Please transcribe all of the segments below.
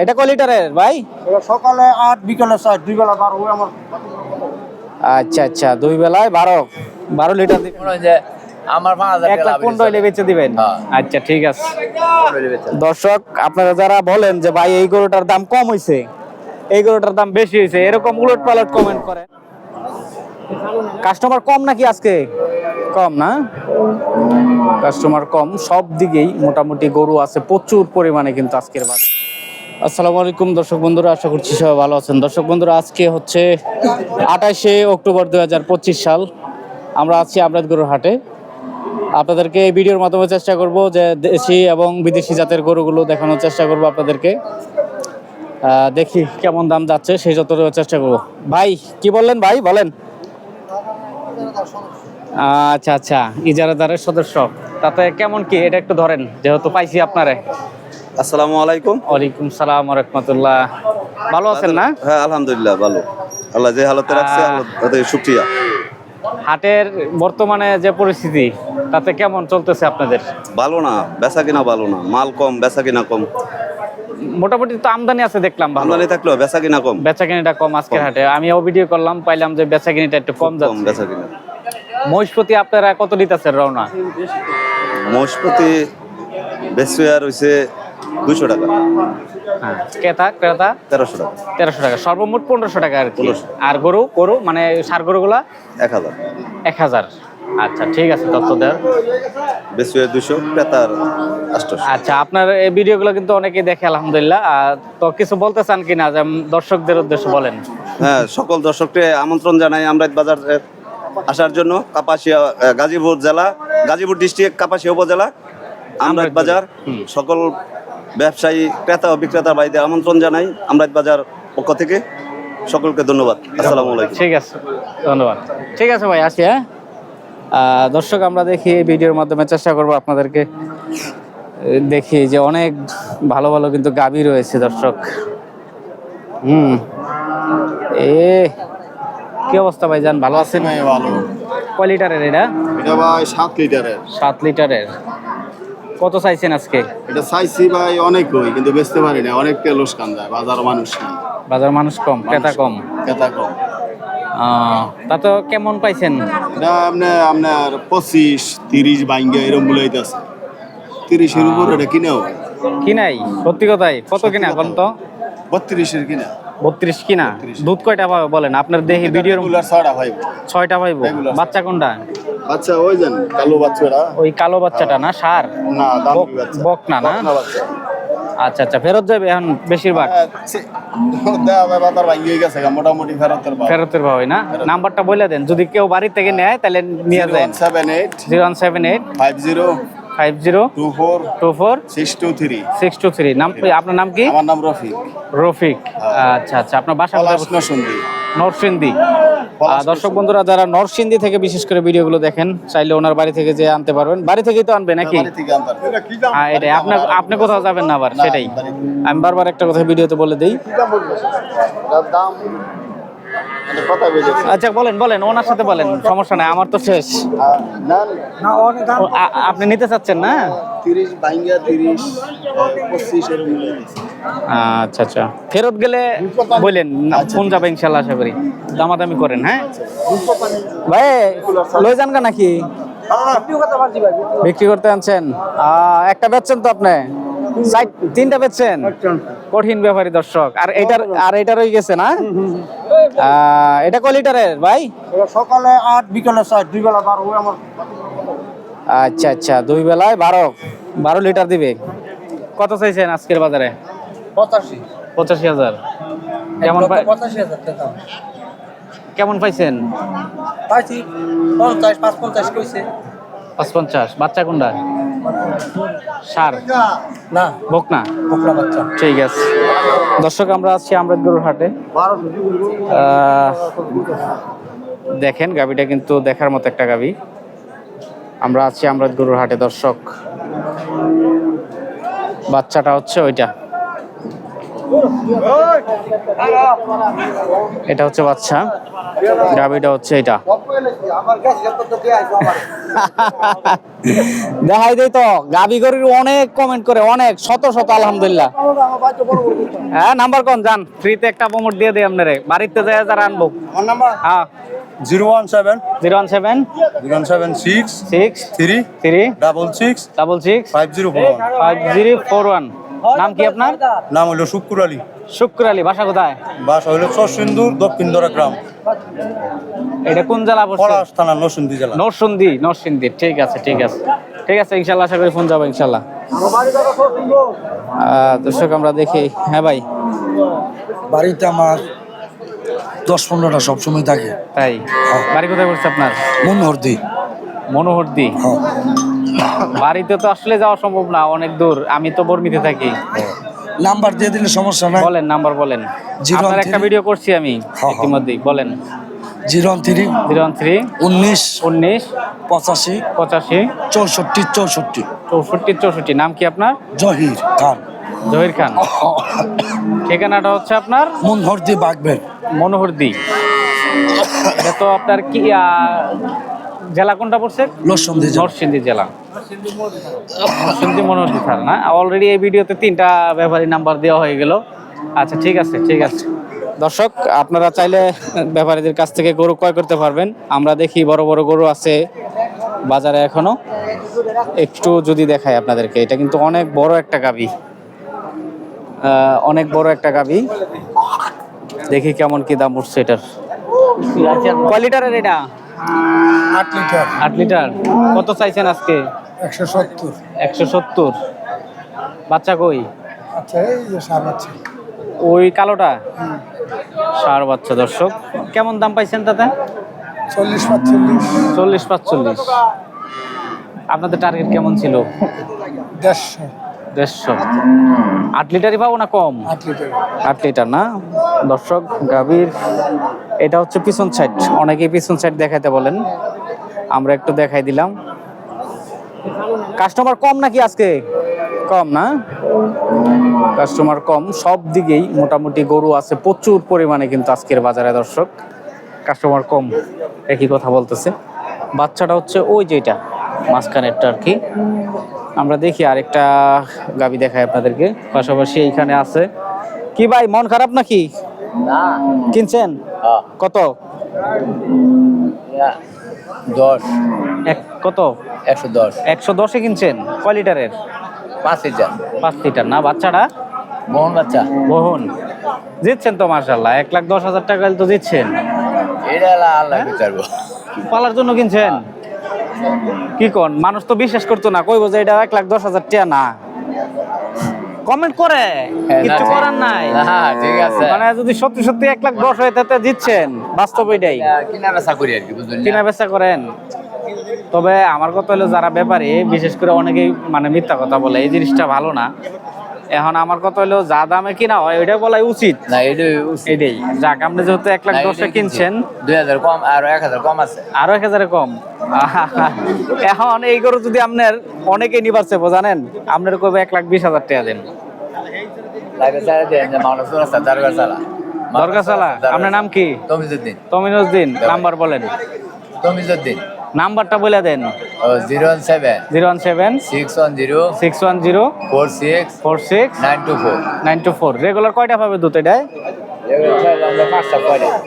এটা কয় লিটারের ভাই? সকালে আট বিকালে চার দুই বেলা বার ওই আমার আচ্ছা আচ্ছা দুই বেলায় বারো বারো লিটার দিবেন। হয় যে আমার এক লাখ পনেরো হলে বেচে দিবেন। আচ্ছা ঠিক আছে। দর্শক আপনারা যারা বলেন যে ভাই এই গরুটার দাম কম হয়েছে এই গরুটার দাম বেশি হয়েছে এরকম উলট পালট কমেন্ট করেন। কাস্টমার কম নাকি আজকে? কম না? কাস্টমার কম সব দিকেই মোটামুটি গরু আছে প্রচুর পরিমাণে কিন্তু আজকের বাজারে। আসসালামু আলাইকুম, দর্শক বন্ধুরা, আশা করছি সবাই ভালো আছেন। দর্শক বন্ধুরা, আজকে হচ্ছে আঠাশে অক্টোবর দু হাজার পঁচিশ সাল। আমরা আছি আমরাত হাটে। আপনাদেরকে এই ভিডিওর মাধ্যমে চেষ্টা করব যে দেশি এবং বিদেশি জাতের গরুগুলো দেখানোর চেষ্টা করব আপনাদেরকে। দেখি কেমন দাম যাচ্ছে, সেই যতটুকু চেষ্টা করব। ভাই, কি বললেন ভাই? বলেন। আচ্ছা আচ্ছা ইজারাদারের সদস্য। তাতে কেমন কি? এটা একটু ধরেন, যেহেতু পাইছি আপনারে। আসসালামু আলাইকুম। ওয়ালাইকুম সালাম রহমতুল্লাহ। ভালো আছেন না? হ্যাঁ আলহামদুলিল্লাহ ভালো। আল্লাহ যে হালতে রাখছে। আল্লাহ হাটের বর্তমানে যে পরিস্থিতি তাতে কেমন চলতেছে আপনাদের? ভালো না বেচা কিনা ভালো না। মাল কম বেচা কিনা কম। মোটামুটি তো আমদানি আছে দেখলাম ভালো। আমদানি থাকলেও বেচা কিনা কম। বেচা কিনিটা কম আজকের হাটে। আমিও ভিডিও করলাম পাইলাম যে বেচা কিনিটা একটু কম যাচ্ছে। বেচা কিনা। মহিষপতি আপনারা কত নিতেছেন রওনা? মহিষপতি বেচুয়ার হয়েছে দুইশো টাকা। হ্যাঁ। ক্রেতা ক্রেতা? তেরোশো টাকা। তেরোশো টাকা। সর্বমোট পনেরোশো টাকা আর কি। আর গরু গরু মানে সার গরুগুলা? এক হাজার। এক হাজার। আচ্ছা ঠিক আছে তথ্য দেওয়ার। বেচুয়ার দুইশো ক্রেতার আচ্ছা আপনার এই ভিডিওগুলো কিন্তু অনেকেই দেখে আলহামদুলিল্লাহ। তো কিছু বলতে চান কিনা যে দর্শকদের উদ্দেশ্যে বলেন। হ্যাঁ সকল দর্শককে আমন্ত্রণ জানাই আমরাত বাজার আসার জন্য। কাপাসিয়া গাজীপুর জেলা গাজীপুর ডিস্ট্রিক্ট কাপাসিয়া উপজেলা। আমরাত বাজার সকল ব্যবসায়ী ক্রেতা ও বিক্রেতা ভাইদের আমন্ত্রণ জানাই আমরাত বাজার পক্ষ থেকে। সকলকে ধন্যবাদ। আসসালামু আলাইকুম। ঠিক আছে ধন্যবাদ। ঠিক আছে ভাই আসি হ্যাঁ? দর্শক আমরা দেখি এই ভিডিওর মাধ্যমে চেষ্টা করব আপনাদেরকে দেখি যে অনেক ভালো ভালো কিন্তু গাভী রয়েছে দর্শক। হুম। এ কি অবস্থা ভাই জান ভালো আছেন? ভাই ভালো। কয় লিটারের এটা? এটা ভাই সাত লিটারের। সাত লিটারের। কত চাইছেন আজকে? এটা চাইছি ভাই অনেক হই কিন্তু বেচতে পারি না। অনেক তেলস কান যায় বাজার মানুষ নাই বাজার মানুষ কম ক্রেতা কম। কেতা কম। তা তো কেমন পাইছেন? এটা আপনার আপনার পঁচিশ তিরিশ বাইঙ্গা এরকম বলাইতেছে তিরিশের উপর এটা কিনেও। কি নাই সত্যি কথাই। কত কিনা এখন তো বত্রিশের কিনা। বত্রিশ কিনা? দুধ কয়টা বলেন? আপনার দেখি ভিডিওর ছয়টা ভাই ছয়টা Regular। বাচ্চা কোনটা? আচ্ছা ওই যান কালো ওই কালো বাচ্চাটা না সার? না বক- না? না আচ্ছা আচ্ছা ফেরত যাবে এখন বেশিরভাগ? হ্যাঁ, মোটামুটি ফেরতের ফেরতের ভাবে না? নাম্বারটা বলে দেন যদি কেউ বাড়ি থেকে নেয় তাহলে নিয়ে যান seven eight zero one seven eight five zero five zero two four two four six two three. Six two three. নাম আপনার নাম কি? আমার নাম রফিক। রফিক। আচ্ছা আচ্ছা আপনার বাসা? পলাশ নরসিংদী। দর্শক বন্ধুরা যারা নরসিংদী থেকে বিশেষ করে ভিডিওগুলো দেখেন চাইলে ওনার বাড়ি থেকে যে আনতে পারবেন। বাড়ি থেকেই তো আনবে নাকি। হ্যাঁ এটাই আপনার আপনি কোথাও যাবেন না আবার সেটাই। আমি বারবার একটা কথা ভিডিওতে বলে দিই। দাম আচ্ছা বলেন বলেন ওনার সাথে বলেন সমস্যা নাই আমার তো শেষ। না ও, আ- আপনি নিতে চাচ্ছেন না। আচ্ছা আচ্ছা। ফেরত গেলে বললেন ফোন যাবে ইনশাল্লাহ আশা করি। দামাদামি করেন হ্যাঁ? ভাই লই যান গা নাকি? বিক্রি করতে আনছেন? আহ, একটা বেচছেন তো আপনি? তিনটা বেচছেন? কঠিন ব্যাপারী দর্শক। আর এটার আর এটা রয়ে গেছে না? এটা কয় লিটারের ভাই? সকালে আট বিকালে চার দুই বেলা বার আমার আচ্ছা আচ্ছা দুই বেলায় বারো। বারো লিটার দিবে। কত চাইছেন আজকের বাজারে? পঁচাশি। পঁচাশি হাজার। কেমন পাই- পঁচাশি হাজার কেমন পাইছেন? পাইছি। পঞ্চাশ পাঁচ পঞ্চাশ কইছে। পাঁচ পঞ্চাশ বাচ্চা কোনটা? সার? না। বক না? বকরা বাচ্চা। ঠিক আছে। দর্শক আমরা আছি আমরাদগরুর হাটে। দেখেন গাবিটা কিন্তু দেখার মতো একটা গাবি আমরা আছি আমরাদগরুর হাটে দর্শক। বাচ্চাটা হচ্ছে ওইটা। এটা হচ্ছে বাচ্চা। গাবিটা হচ্ছে এটা। দেখাই দেই তো গাবি গরুর অনেক কমেন্ট করে অনেক শত শত আলহামদুলিল্লাহ। হ্যাঁ নাম্বার কোন? যান ফ্রিতে একটা প্রমোট দিয়ে দিই আপনারে। বাড়িতে যায় যারা আনব। হ্যাঁ। Zero one seven. Zero one seven? Zero one seven six. Six? Three? Three? Double six? Double six? Five zero four one. Five zero four one. নাম কি আপনার? নাম হলো শুক্কুর আলী। শুক্র আলী বাসা কোথায়? বাসা হইল চরসিন্দুর দক্ষিণ দরা গ্রাম। এটা কোন জেলা পলাশ থানা নরসিংদী জেলা। নরসিংদী নরসিংদী। ঠিক আছে ঠিক আছে। ঠিক আছে ইনশাল্লাহ আশা করি ফোন যাব ইনশাল্লাহ। আহ, দর্শক আমরা দেখি। হ্যাঁ ভাই। বাড়িতে আমার দশ পনেরোটা সবসময় থাকে। তাই? বাড়ি কোথায় পড়ছে আপনার? মনোহরদি। মনোহরদি। হ্যাঁ। বাড়িতে তো আসলে যাওয়া সম্ভব না অনেক দূর। আমি তো বর্মিতে থাকি। নাম্বার দিয়ে দিলে সমস্যা নাই। বলেন নাম্বার বলেন। আপনার একটা ভিডিও করছি আমি হ্যাঁ। ইতিমধ্যেই বলেন। Zero three zero one three উনিশ উনিশ পঁচাশি পঁচাশি চৌষট্টি চৌষট্টি। চৌষট্টি চৌষট্টি। নাম কি আপনার? জহির খান। জহির খান। ঠিকানাটা হচ্ছে আপনার? মনোহরদি বাগবের। মনোহরদি। এটা তো আপনার কি জেলা কোনটা পড়ছে? নরসিংদী জেলা। নরসিংদী মনোহরদি থানা না? অলরেডি এই ভিডিওতে তিনটা ব্যাপারী নাম্বার দেওয়া হয়ে গেল। আচ্ছা ঠিক আছে ঠিক আছে। দর্শক আপনারা চাইলে ব্যাপারীদের কাছ থেকে গরু ক্রয় করতে পারবেন। আমরা দেখি বড় বড় গরু আছে বাজারে এখনও। একটু যদি দেখাই আপনাদেরকে এটা কিন্তু অনেক বড় একটা গাবি অনেক বড় একটা গাবি দেখি কেমন কি দাম উঠছে এটার। কয় লিটারের এটা আট লিটার। আট লিটার। কত চাইছেন আজকে? একশো সত্তর। একশো সত্তর। বাচ্চা কই? আচ্ছা এই যে সার আছে ওই কালোটা? সার বাচ্চা দর্শক। কেমন দাম পাইছেন তাতে? চল্লিশ পাঁচচল্লিশ। চল্লিশ পাঁচচল্লিশ। আপনাদের টার্গেট কেমন ছিল? দেড়শো। দেড়শো। আট লিটারই পাবো না কম? আট লিটার। আট লিটার না? দর্শক গাভীর এটা হচ্ছে পিছন সাইড অনেকেই পিছন সাইড দেখাইতে বলেন। আমরা একটু দেখাই দিলাম। কাস্টমার কম নাকি আজকে? কম না? কাস্টমার কম সব দিকেই মোটামুটি গরু আছে প্রচুর পরিমাণে কিন্তু আজকের বাজারে দর্শক। কাস্টমার কম একই কথা বলতেছে। বাচ্চাটা হচ্ছে ওই যেটা মাঝখানেরটা আর কি। আমরা দেখি আরেকটা গাবি দেখাই আপনাদেরকে। পাশাপাশি এইখানে আছে। কি ভাই মন খারাপ নাকি? কিনছেন? হ্যাঁ। কত? ইয়া, দশ। এক কত? একশো দশ। একশো দশে কিনছেন? কয় লিটারের? পাঁচ লিটার। পাঁচ লিটার। না বাচ্চাটা মোহন বাচ্চা। বহুন জিতছেন তো মার্শাল্লাহ এক লাখ দশ হাজার টাকা তো জিতছেন। এটা আল্লাহ বিচারবো পালার জন্য কিনছেন? কি কোন? মানুষ তো বিশ্বাস করতো না। কইবো যে এটা এক লাখ দশ হাজার টাকা না। কমেন্ট করে। হ্যাঁ, কিছু করার নাই। না ঠিক আছে। মানে যদি সত্যি সত্যি এক লাখ দশ হয় তাতে দিচ্ছেন বাস্তব এটাই কিনা বেচা করি আর কি বুঝলেন কিনা বেচা করেন। তবে আমার কথা হলো যারা ব্যাপারী বিশেষ করে অনেকেই মানে মিথ্যা কথা বলে এই জিনিসটা ভালো না। এখন আমার কথা হলো যা দামে কিনা হয় ওইটা বলাই উচিত। না এটা এটাই। যাক আপনি যেহেতু এক লাখ দশে কিনছেন। দুই হাজার কম আর এক হাজার কম আছে। আরও এক হাজারে কম। এখন এই গরু যদি আপনার অনেকে নিবার চেপো জানেন? আপনার কবে এক লাখ বিশ হাজার টাকা দেন। চালা আপনার নাম কি? তমিজুদ্দিন। তমিনুদ্দিন নাম্বার বলেন। তমিজুদ্দিন। নাম্বারটা বলে দেন। Zero one seven. Zero one seven. Six one zero. Six one zero. Four six. Four six. Nine two four. Nine two four. Regular কয়টা পাবে দুধ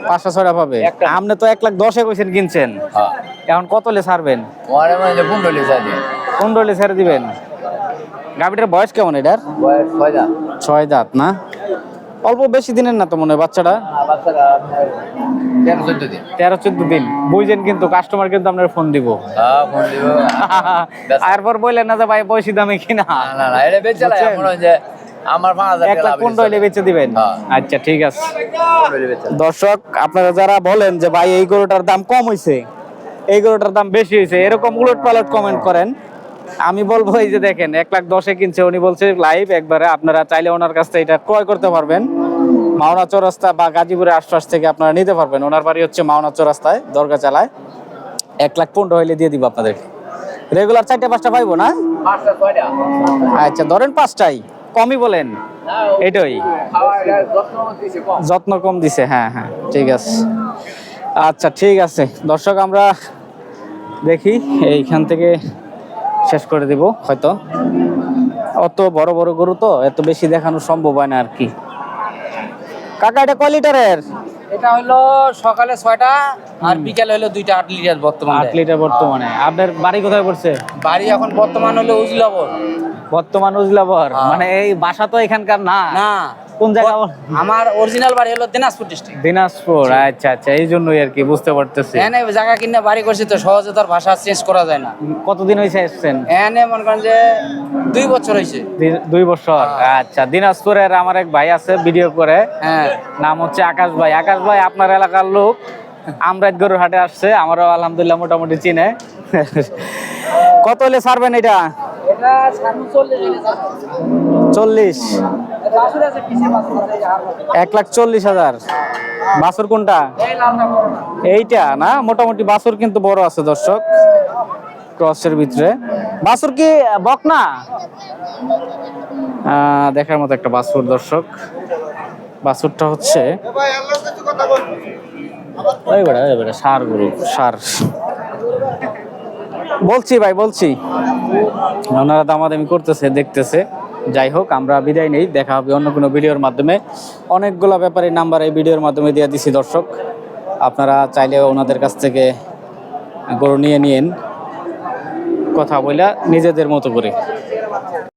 পাঁচটা ছয়টা। পাবে। আপনি তো এক লাখ দশে কইছেন কিনছেন। হ্যাঁ। এখন কত লে ছাড়বেন? পনেরো লিটার দিয়ে পনেরো লে ছেড়ে দিবেন। গাভিটার বয়স কেমন এটার? ছয় দাঁত না? অল্প বেশি দিনের না তো মনে হয় বাচ্চাটা? তেরো চোদ্দ দিন। বুঝছেন কিন্তু কাস্টমার কিন্তু আপনার ফোন দিব। ফোন বললেন না যে ভাই বেশি দামে কিনা। আমার এক লাখ পনেরো হইলে বেচে দিবেন। হ্যাঁ। আচ্ছা ঠিক আছে। দর্শক আপনারা যারা বলেন যে ভাই এই গরুটার দাম কম হয়েছে এই গরুটার দাম বেশি হয়েছে এরকম উলট পালট কমেন্ট করেন। আমি বলব এই যে দেখেন, এক লাখ দশে কিনছে, উনি বলছে লাইভ একবারে আপনারা চাইলে ওনার কাছ থেকে এটা ক্রয় করতে পারবেন। মাওনা চৌরাস্তা বা গাজীপুরের আশপাশ থেকে আপনারা নিতে পারবেন। ওনার বাড়ি হচ্ছে মাওনা চৌরাস্তায়, দরগা চালায়। এক লাখ পনেরো হইলে দিয়ে দিব আপনাদেরকে। রেগুলার চারটে, পাঁচটা পাইবো না? আচ্ছা ধরেন পাঁচটাই। কমই বলেন। এটাই। যত্ন কম দিছে হ্যাঁ হ্যাঁ ঠিক আছে। আচ্ছা ঠিক আছে। দর্শক, আমরা দেখি, এইখান থেকে শেষ করে দিব হয়তো। অত বড় বড় গরু তো এত বেশি দেখানো সম্ভব হয় না আর কি। কাকা এটা কয় লিটারের? এটা হলো সকালে ছয়টা আর বিকালে হলো দুইটা আট লিটার বর্তমানে। আট লিটার বর্তমানে। আপনার বাড়ি কোথায় পড়ছে? বাড়ি এখন বর্তমান হলো উজলাবর বর্তমান উজলাবর। মানে এই বাসা তো এখানকার না। না। কোন জায়গা আমার অরিজিনাল বাড়ি হলো দিনাজপুর ডিস্ট্রিক্ট দিনাজপুর আচ্ছা আচ্ছা এই জন্যই আর কি বুঝতে পারতেছি। এনে জায়গা কিনে বাড়ি করছি তো সহজে তার ভাষা চেঞ্জ করা যায় না। কতদিন হয়েছে এসছেন? এনে মনে করেন যে দুই বছর হয়েছে দুই বছর আচ্ছা দিনাজপুরের আমার এক ভাই আছে ভিডিও করে। হ্যাঁ। নাম হচ্ছে আকাশ ভাই। আকাশ ভাই আপনার এলাকার লোক। আমরাত গরুর হাটে আসছে আমারও আলহামদুলিল্লাহ মোটামুটি চিনে। কত হলে ছাড়বেন এটা? চল্লিশ। এক লাখ চল্লিশ হাজার। বাছুর কোনটা। এইটা না? মোটামুটি বাছুর কিন্তু বড় আছে দর্শক। ক্রসের ভিতরে। বাছুর কি বক না দেখার মতো একটা বাছুর দর্শক। বাছুরটা হচ্ছে ওই বেড়া ওই বেড়া সার গরু। সার। বলছি ভাই বলছি। ওনারা দামাদামি করতেছে, দেখতেছে। যাই হোক, আমরা বিদায় নেই। দেখা হবে অন্য কোনো ভিডিওর মাধ্যমে। অনেকগুলো ব্যাপারে নাম্বার এই ভিডিওর মাধ্যমে দিয়ে দিছি দর্শক। আপনারা চাইলে ওনাদের কাছ থেকে গরু নিয়ে নিন কথা বলে নিজেদের মতো করে।